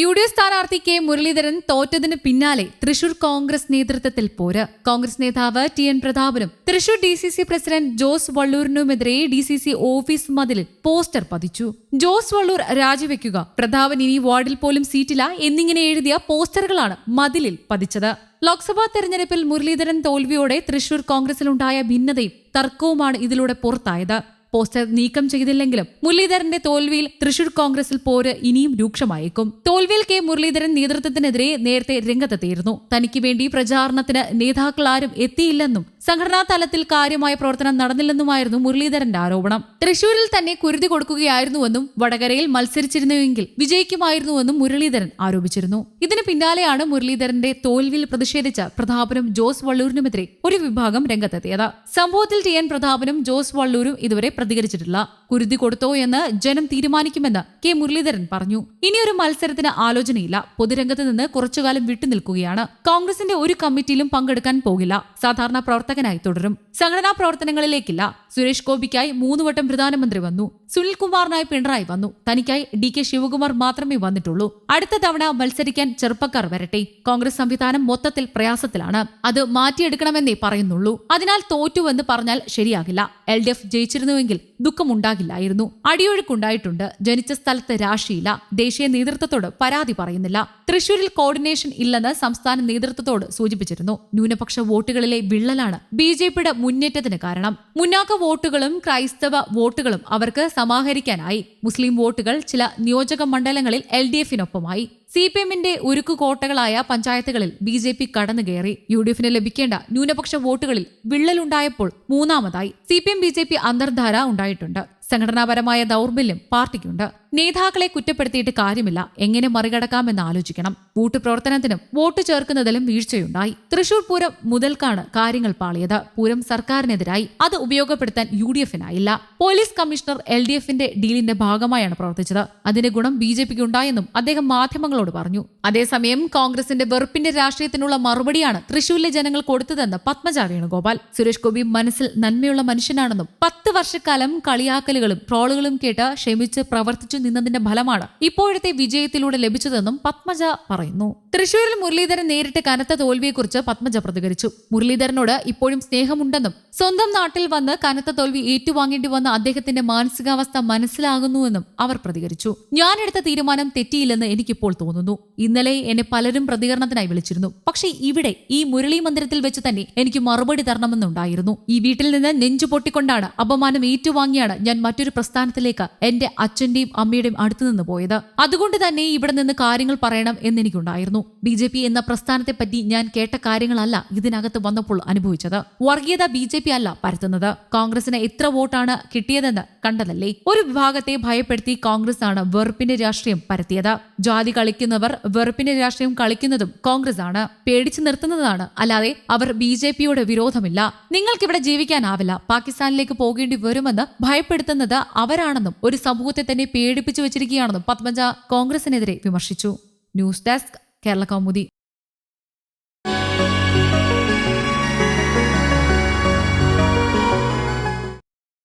U D F സ്ഥാനാർത്ഥി K Muraleedharan തോറ്റതിന് പിന്നാലെ തൃശൂർ കോൺഗ്രസ് നേതൃത്വത്തിൽ പോര്. കോൺഗ്രസ് നേതാവ് T N പ്രതാപനും Thrissur D C C president Jose വള്ളൂരിനുമെതിരെ D C C office മതിലിൽ പോസ്റ്റർ പതിച്ചു. ജോസ് വള്ളൂർ രാജിവെക്കുക പ്രതാപൻ ഇനി വാർഡിൽ പോലും സീറ്റില്ല എന്നിങ്ങനെ എഴുതിയ പോസ്റ്ററുകളാണ് മതിലിൽ പതിച്ചത്. ലോക്സഭാ തെരഞ്ഞെടുപ്പിൽ മുരളീധരൻ തോൽവിയോടെ തൃശൂർ കോൺഗ്രസിലുണ്ടായ ഭിന്നതയും തർക്കവുമാണ് ഇതിലൂടെ പുറത്തായത്. പോസ്റ്റർ നീക്കം ചെയ്തില്ലെങ്കിലും മുരളീധരന്റെ തോൽവിയിൽ തൃശൂർ കോൺഗ്രസിൽ പോര് ഇനിയും രൂക്ഷമായേക്കും. തോൽവിയിൽ കെ മുരളീധരൻ നേതൃത്വത്തിനെതിരെ നേരത്തെ രംഗത്തെത്തിയിരുന്നു. തനിക്ക് വേണ്ടി പ്രചാരണത്തിന് നേതാക്കൾ ആരും എത്തിയില്ലെന്നും സംഘടനാ തലത്തിൽ കാര്യമായ പ്രവർത്തനം നടന്നില്ലെന്നുമായിരുന്നു മുരളീധരന്റെ ആരോപണം. തൃശൂരിൽ തന്നെ കുരുതി കൊടുക്കുകയായിരുന്നുവെന്നും വടകരയിൽ മത്സരിച്ചിരുന്നുവെങ്കിൽ വിജയിക്കുമായിരുന്നുവെന്നും മുരളീധരൻ ആരോപിച്ചിരുന്നു. ഇതിന് പിന്നാലെയാണ് മുരളീധരന്റെ തോൽവിയിൽ പ്രതിഷേധിച്ച പ്രതാപനും ജോസ് വള്ളൂരിനുമെതിരെ ഒരു വിഭാഗം രംഗത്തെത്തിയത്. സംഭവത്തിൽ ടി എൻ പ്രതാപനും ജോസ് വള്ളൂരും ഇതുവരെ പ്രതികരിച്ചിട്ടില്ല കുരുതി കൊടുത്തോ എന്ന് ജനം തീരുമാനിക്കുമെന്ന് കെ മുരളീധരൻ പറഞ്ഞു. ഇനിയൊരു മത്സരത്തിന് ആലോചനയില്ല. പൊതുരംഗത്ത് നിന്ന് കുറച്ചുകാലം വിട്ടുനിൽക്കുകയാണ്. കോൺഗ്രസിന്റെ ഒരു കമ്മിറ്റിയിലും പങ്കെടുക്കാൻ പോകില്ല. സാധാരണ പ്രവർത്തകനായി തുടരും. സംഘടനാ പ്രവർത്തനങ്ങളിലേക്കില്ല. സുരേഷ് ഗോപിക്കായി മൂന്ന് വട്ടം പ്രധാനമന്ത്രി വന്നു. സുനിൽകുമാറിനായി പിണറായി വന്നു. തനിക്കായി ഡി കെ ശിവകുമാർ മാത്രമേ വന്നിട്ടുള്ളൂ. അടുത്ത തവണ മത്സരിക്കാൻ ചെറുപ്പക്കാർ വരട്ടെ. കോൺഗ്രസ് സംവിധാനം മൊത്തത്തിൽ പ്രയാസത്തിലാണ്. അത് മാറ്റിയെടുക്കണമെന്നേ പറയുന്നുള്ളൂ. അതിനാൽ തോറ്റുവെന്ന് പറഞ്ഞാൽ ശരിയാകില്ല. എൽ ഡി എഫ് ജയിച്ചിരുന്നുവെങ്കിൽ ദുഃഖമുണ്ടാകില്ലായിരുന്നു. അടിയൊഴുക്കുണ്ടായിട്ടുണ്ട്. ജനിച്ച സ്ഥലത്ത് രാശിയില്ല. ദേശീയ നേതൃത്വത്തോട് പരാതി പറയുന്നില്ല. തൃശൂരിൽ കോർഡിനേഷൻ ഇല്ലെന്ന് സംസ്ഥാന നേതൃത്വത്തോട് സൂചിപ്പിച്ചിരുന്നു. ന്യൂനപക്ഷ വോട്ടുകളിലെ വിള്ളലാണ് ബി ജെ പിയുടെ മുന്നേറ്റത്തിന് കാരണം. മുന്നാക്ക വോട്ടുകളും ക്രൈസ്തവ വോട്ടുകളും അവർക്ക് സമാഹരിക്കാനായി. മുസ്ലിം വോട്ടുകൾ ചില നിയോജക മണ്ഡലങ്ങളിൽ എൽ ഡി എഫിനൊപ്പമായി. സി പി എമ്മിന്റെ ഉരുക്കുകോട്ടകളായ പഞ്ചായത്തുകളിൽ ബി ജെ പി കടന്നു കയറി. യു ഡി എഫിന് ലഭിക്കേണ്ട ന്യൂനപക്ഷ വോട്ടുകളിൽ വിള്ളലുണ്ടായപ്പോൾ മൂന്നാമതായി. C P M B J P അന്തർധാര ഉണ്ടായിട്ടുണ്ട്. സംഘടനാപരമായ ദൗർബല്യം പാർട്ടിക്കുണ്ട്. നേതാക്കളെ കുറ്റപ്പെടുത്തിയിട്ട് കാര്യമില്ല. എങ്ങനെ മറികടക്കാമെന്ന് ആലോചിക്കണം. വോട്ട് പ്രവർത്തനത്തിനും വോട്ട് ചേർക്കുന്നതിലും വീഴ്ചയുണ്ടായി. തൃശൂർ പൂരം മുതൽക്കാണ് കാര്യങ്ങൾ പാളിയത്. പൂരം സർക്കാരിനെതിരായി അത് ഉപയോഗപ്പെടുത്താൻ യു ഡി എഫിനായില്ല പോലീസ് കമ്മീഷണർ എൽ ഡി എഫിന്റെ ഡീലിന്റെ ഭാഗമായാണ് പ്രവർത്തിച്ചത്. അതിന്റെ ഗുണം ബി ജെ പിക്ക് ഉണ്ടായെന്നും അദ്ദേഹം മാധ്യമങ്ങളോട് പറഞ്ഞു. അതേസമയം കോൺഗ്രസിന്റെ വെറുപ്പിന്റെ രാഷ്ട്രീയത്തിനുള്ള മറുപടിയാണ് തൃശൂരിലെ ജനങ്ങൾ കൊടുത്തതെന്ന് പത്മജ വേണുഗോപാൽ. സുരേഷ് ഗോപി മനസ്സിൽ നന്മയുള്ള മനുഷ്യനാണെന്നും പത്ത് വർഷക്കാലം കളിയാക്കലുകളും ട്രോളുകളും കേട്ട് ക്ഷമിച്ച് പ്രവർത്തിച്ചു നിന്നതിന്റെ ഫലമാണ് ഇപ്പോഴത്തെ വിജയത്തിലൂടെ ലഭിച്ചതെന്നും പത്മജ പറയുന്നു. തൃശൂരിൽ മുരളീധരൻ നേരിട്ട് കനത്ത തോൽവിയെക്കുറിച്ച് പത്മജ പ്രതികരിച്ചു. മുരളീധരനോട് ഇപ്പോഴും സ്നേഹമുണ്ടെന്നും സ്വന്തം നാട്ടിൽ വന്ന് കനത്ത തോൽവി ഏറ്റുവാങ്ങേണ്ടി വന്ന അദ്ദേഹത്തിന്റെ മാനസികാവസ്ഥ മനസ്സിലാകുന്നുവെന്നും അവർ പ്രതികരിച്ചു. ഞാനെടുത്ത തീരുമാനം തെറ്റിയില്ലെന്ന് എനിക്കിപ്പോൾ തോന്നുന്നു. ഇന്നലെ എന്നെ പലരും പ്രതികരണത്തിനായി വിളിച്ചിരുന്നു. പക്ഷേ ഇവിടെ ഈ മുരളി മന്ദിരത്തിൽ വെച്ച് തന്നെ എനിക്ക് മറുപടി തരണമെന്നുണ്ടായിരുന്നു. ഈ വീട്ടിൽ നിന്ന് നെഞ്ചു പൊട്ടിക്കൊണ്ടാണ് അപമാനം ഏറ്റുവാങ്ങിയാണ് ഞാൻ മറ്റൊരു പ്രസ്ഥാനത്തിലേക്ക് എന്റെ അച്ഛന്റെയും അമ്മയുടെയും അടുത്തു നിന്ന് പോയത്. അതുകൊണ്ട് തന്നെ ഇവിടെ നിന്ന് കാര്യങ്ങൾ പറയണം എന്നെനിക്കുണ്ടായിരുന്നു. ബി ജെ പി എന്ന പ്രസ്ഥാനത്തെ പറ്റി ഞാൻ കേട്ട കാര്യങ്ങളല്ല ഇതിനകത്ത് വന്നപ്പോൾ അനുഭവിച്ചത്. വർഗീയത ബി ജെ പി അല്ല പരത്തുന്നത്. കോൺഗ്രസിന് എത്ര വോട്ടാണ് കിട്ടിയതെന്ന് കണ്ടതല്ലേ? ഒരു വിഭാഗത്തെ ഭയപ്പെടുത്തി കോൺഗ്രസ് ആണ് വെറുപ്പിന്റെ രാഷ്ട്രീയം പരത്തിയത്. ജാതി കളിക്കുന്നവർ വെറുപ്പിന്റെ രാഷ്ട്രീയം കളിക്കുന്നതും കോൺഗ്രസ് ആണ് പേടിച്ചു നിർത്തുന്നതാണ്. അല്ലാതെ അവർ ബി ജെ പിയോട് വിരോധമില്ല. നിങ്ങൾക്കിവിടെ ജീവിക്കാനാവില്ല. പാകിസ്ഥാനിലേക്ക് പോകേണ്ടി വരുമെന്ന് ഭയപ്പെടുത്തുന്നത് അവരാണെന്നും ഒരു സമൂഹത്തെ തന്നെ പേടിപ്പിച്ചു വെച്ചിരിക്കുകയാണെന്നും പത്മജ കോൺഗ്രസിനെതിരെ വിമർശിച്ചു. News desk Kerala Kaumudi.